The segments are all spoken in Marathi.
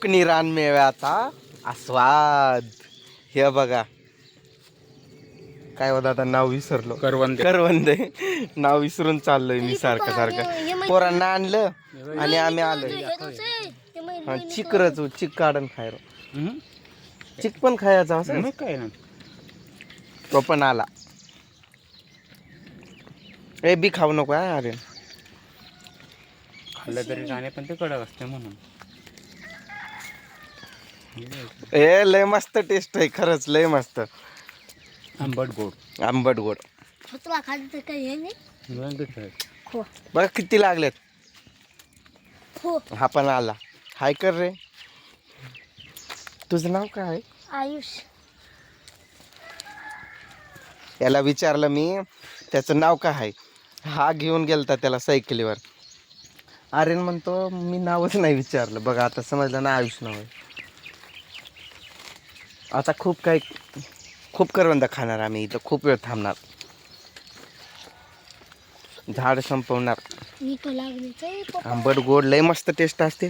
कोकणी रानमेव्याचा आस्वाद हे बघा. काय होतं आता नाव विसरलो. करवंदे. करवंद. नाव विसरून चाललोय मी सारखं सारखं. पोरांना आणलं आणि आम्ही आलोय. हा, चिकरच चिक काढून खायला. चिक पण खायचा असं. मग काय ना. तो पण आला. ए बी खाऊ नको हा अरे. खाल्लं तरी गाणे पण ते कडक असते म्हणून. ए लय मस्त टेस्ट आहे खरंच लय मस्त. आंबट गोड. आंबट गोड. तुला खाली तर काही हे नाही. खो. बघा किती लागलेत. खो. हा पण आला. हाय कर रे. तुझं नाव काय? आहे? आयुष. याला विचारलं मी त्याचं नाव काय आहे? हा घेऊन गेलता त्याला सायकलीवर. आर्यन म्हणतो मी नावच नाही विचारलं. बघा आता समजलं ना आयुष नाव आहे. आता खूप काही खूप करवंद खाणार आम्ही इथं. खूप वेळ थांबणार. झाड संपवणार. मी तो लागले आंबट गोड लय मस्त टेस्ट असते.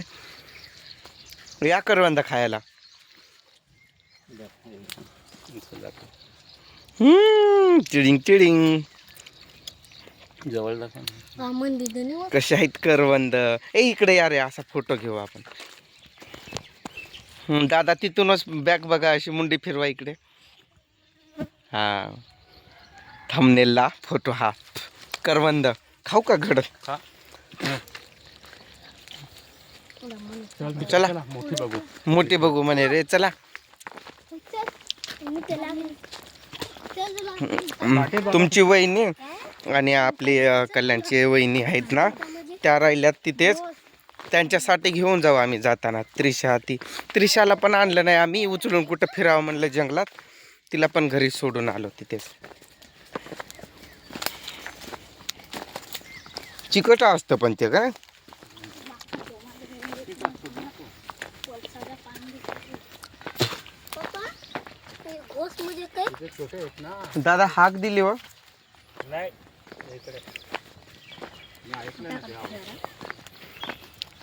या करवंद खायला. चिडिंग चिडिंग. जवळ कसे आहेत करवंद? ए इकडे या रे असा फोटो घेऊ आपण. दादा तिथूनच बॅग बघा अशी मुंडी फिरवा इकडे. हा. थंबनेलला फोटो हा. करवंद. खाऊ का घड? चल मोठी बघू. मोठी बघू म्हणे रे चला. हम्म, तुमची वहिनी आणि आपली अ, कल्याणची वहिनी आहेत ना त्या राहिल्यात तिथेच. त्यांच्यासाठी घेऊन जाऊ आम्ही जाताना. त्रिशा ती त्रिशाला पण आणलं नाही आम्ही. उचलून कुठं फिरावं म्हणलं जंगलात. तिला पण घरी सोडून आलो तिथेच. चिकट असतं पण ते काय? दादा हाक दिली हो नाही इकडे मी ऐकलं ना ते आवाज.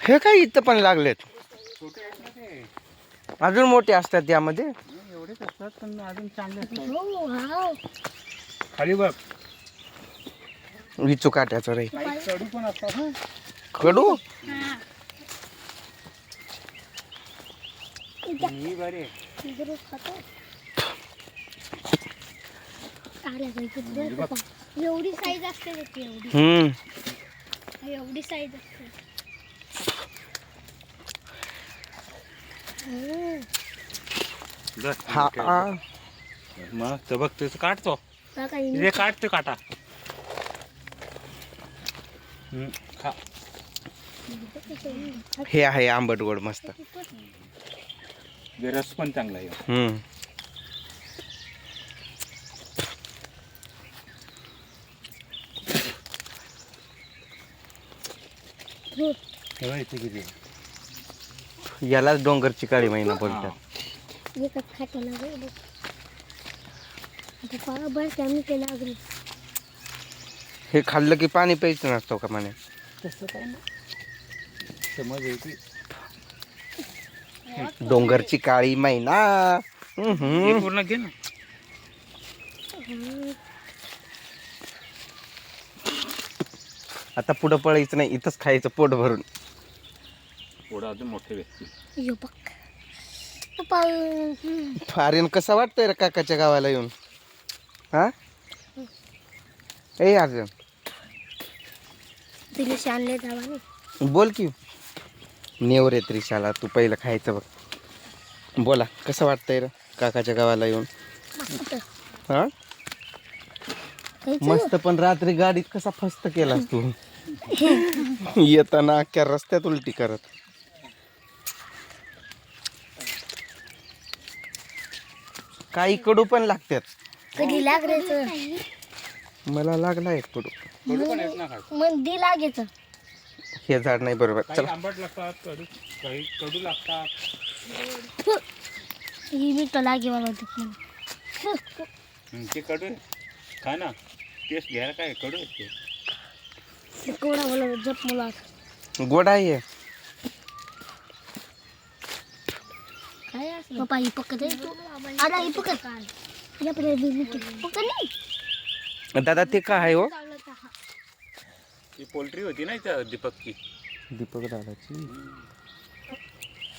हे काय इथं पण लागलेत? छोटे आहेत ना ते अजून मोठे असतात यामध्ये नाही, एवढेच असतात पण अजून चांगले असतात खाली बघ विचू काट्याचं रे कडू? पण असतात ना कडू एवढी साईज असते एवढी. साईज असते. हा आ. मग बघ त्याचं काढतो. काका हिने- तिथे काढ ते काटा. हम्म, खा. हे आहे आंबट गोड मस्त. रस पण चांगला आहे. हम्म. हो. इथे किती आहे? यालाच डोंगरची काळी महिना बोलतात. एकच खातो ना रे बघ. आता पहा बस आम्ही ते लागले हे खाल्लं की पाणी प्यायचं नसतो का म्हणे? तसं काय ना समज येते. डोंगरची काळी मैना हम्म. पूर्ण घे ना. आता पुढं पळायचं नाही इथंच खायचं पोट भरून. थोडा अजून मोठे व्यक्ती. यो बघ. पप्पा हम्म. आर्यन कसा वाटतंय रे काकाच्या गावाला येऊन? हा? ए जावा नाही बोल की. नेव रे त्रिशाला तू पहिलं खायचं बघ. बोला कसं वाटतंय रे काकाच्या गावाला येऊन? मस्त. हा? खायचं? मस्त पण रात्री गाडीत कसा फस्त केलास तू? येताना अख्ख्या रस्त्यात उलटी करत. काही कडू पण लागतात. कधी लागले मला लागला एक कडू. कडू पण आहेत ना खास मन दी लागायचं हे झाड नाही बरोबर. चला. आंबट लागतात कडू काही कडू लागतात. ही मी तो लागे मला. हम्म, ते कडू आहे. खा ना. टेस्ट घ्यायला काय कडू आहे ते. ते कोणा बोला जप मला गोड आहे. पप्पा ही पकड आहे ही पकड नाही दादा ते काय आहे हो ती पोल्ट्री होती ना इथं दीपकची दीपक दादाची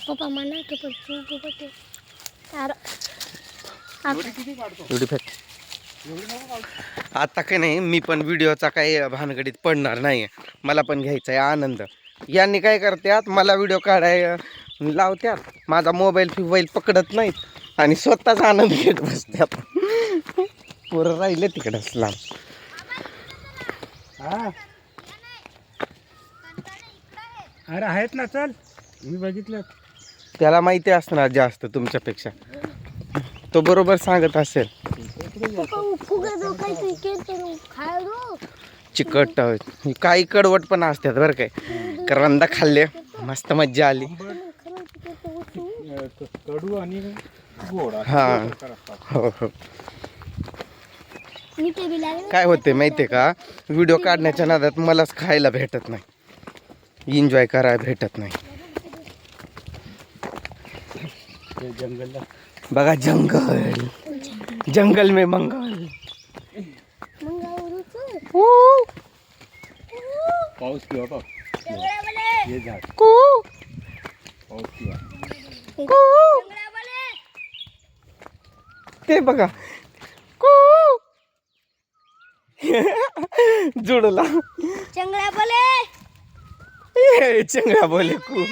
पप्पा म्हणा की पण तू तू पकड अरे एवढी फॅक्ट आता काय नाही मी पण व्हिडिओचा काही भानगडीत पडणार नाही मला पण घ्यायचा आहे आनंद. यांनी काय करतात मला व्हिडिओ काढाय लावत्यात माझा मोबाईल फिबाईल पकडत नाहीत. आणि स्वतःच आनंद घेत बसतात पोरं राहिले तिकडंच लांब. हा. अरे आहेत ना चल. मी बघितलं. त्याला माहिती असणार जास्त तुमच्यापेक्षा. तो बरोबर सांगत असेल. चिकट काही कडवट पण असतात बरं काय करंदा खाल्ले. मस्त मज्जा आली. कडू आणि गोड असं हा. दोन प्रकार असतात. हो हो. मी ते काय होते माहितीये का? व्हिडिओ काढण्याच्या नादात मलाच खायला भेटत नाही. एन्जॉय करायला भेटत नाही. ते जंगलला. बघा जंगल. जंगल में मंगल. मग आवरूच पाऊस किंवा पाऊस हे झाड. कू, पाऊस किंवा कू. ते बघा. कू. जुडला. चंगळ्या बोले. ये, चंगळा बोले कू.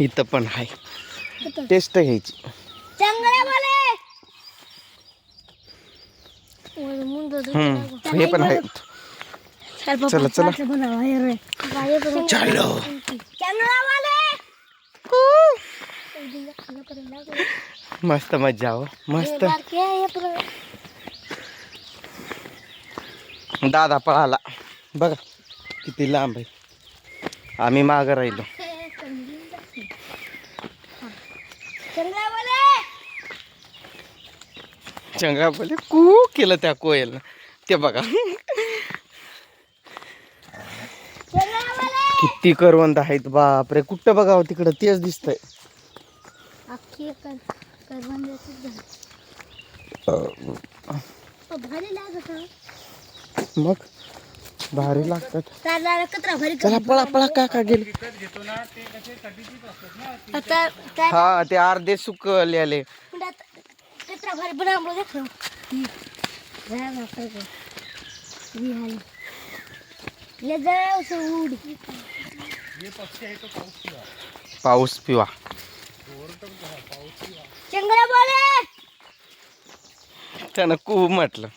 इथं पण आहे. टेस्ट घ्यायची. चंगळ्या हे पण आहे. चला, चला. चलो. चंगळा बोले मस्त मजा हो मस्त दादा पळाला बघा किती लांब आहे आम्ही मागं राहिलो चंगळा बोले चंगा बोले कू केलं त्या कोयलनं ते बघा चंगळा बोले किती करवंद आहेत बापरे. कुठं बघावं तिकडं? तेच दिसतंय. अख्खी कर करवंदाचीच झाड भारी लागत हा. मग? भारी लागतात. तारला कचरा भारी चला पळा पळा काका गेले. आता हा ते अर्धे सुकले आले कचरा भारी बनावलं जा ले उड. पाऊस पिवा. बोले. त्यानं कू म्हटलं.